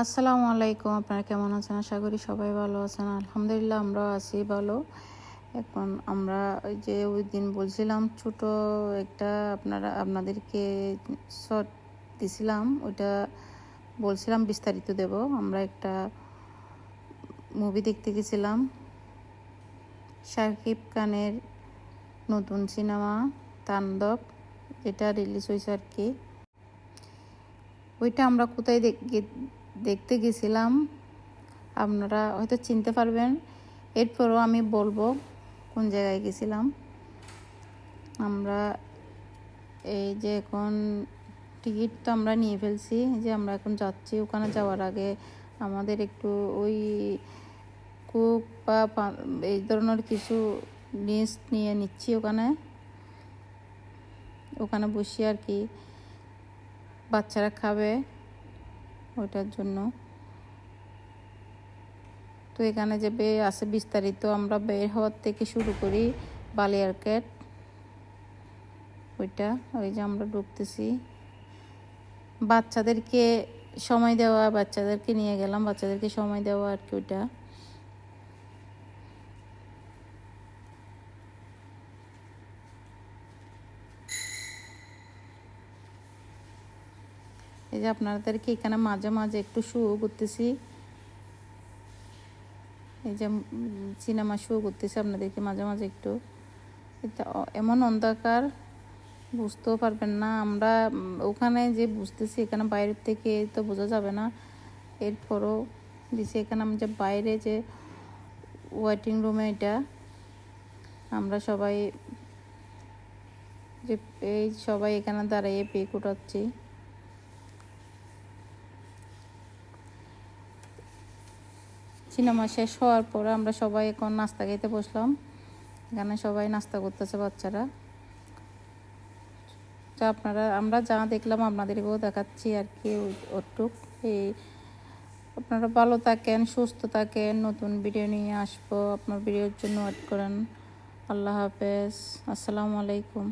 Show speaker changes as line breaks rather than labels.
আসসালামু আলাইকুম, আপনারা কেমন আছেন? আশা করি সবাই ভালো আছেন। আলহামদুলিল্লাহ আমরাও আছি ভালো। এখন আমরা ওই যে ওই দিন বলছিলাম, ছোট একটা আপনারা, আপনাদেরকে শর্ট দিছিলাম। ওইটা বলছিলাম বিস্তারিত দেব। আমরা একটা মুভি দেখতে গেছিলাম। শাকিব খানের নতুন সিনেমা তাণ্ডব এটা রিলিজ হয়েছে আর কি। ওইটা আমরা কোথায় দেখ- দেখতে গেছিলাম, আপনারা হয়তো চিনতে পারবেন। এরপরও আমি বলব কোন জায়গায় গেছিলাম। আমরা এই যে এখন টিকিট তো আমরা নিয়ে ফেলছি, যে আমরা এখন যাচ্ছি। ওখানে যাওয়ার আগে আমাদের একটু ওই কুক বা এই ধরনের কিছু লিস্ট নিয়ে নিচ্ছি ওখানে। ওখানে বসে আর কি। বাচ্চারা খাবে ওইটার জন্য। তো এখানে যে বে আছে বিস্তারিত আমরা বের হওয়ার থেকে শুরু করি বালিয়ারকেট ওইটা, ওই যে আমরা ঢুকতেছি। বাচ্চাদেরকে সময় দেওয়া, বাচ্চাদেরকে নিয়ে গেলাম, বাচ্চাদেরকে সময় দেওয়া আর কি ওইটা। এই যে আপনাদেরকে এখানে মাঝে মাঝে একটু শো করতেছি। এই যে সিনেমা শো করতেছি আপনাদেরকে মাঝে মাঝে একটু। এমন অন্ধকার, বুঝতেও পারবেন না। আমরা ওখানে যে বুঝতেছি, এখানে বাইরের থেকে তো বোঝা যাবে না। এরপরও দিছি এখানে আমি যে বাইরে যে ওয়েটিং রুমে এটা, আমরা সবাই যে এই সবাই এখানে দাঁড়িয়ে পে কোটাচ্ছি। সিনেমা শেষ হওয়ার পর আমরা সবাই এখন নাস্তা খেতে বসলাম। এখানে সবাই নাস্তা করতেছে বাচ্চারা। তো আপনারা, আমরা যা দেখলাম আপনাদেরকেও দেখাচ্ছি আর কি ওটুক। এই আপনারা ভালো থাকেন, সুস্থ থাকেন, নতুন ভিডিও নিয়ে আসব। আপনার ভিডিওর জন্য ওয়েট করেন। আল্লাহ হাফেজ। আসসালামু আলাইকুম।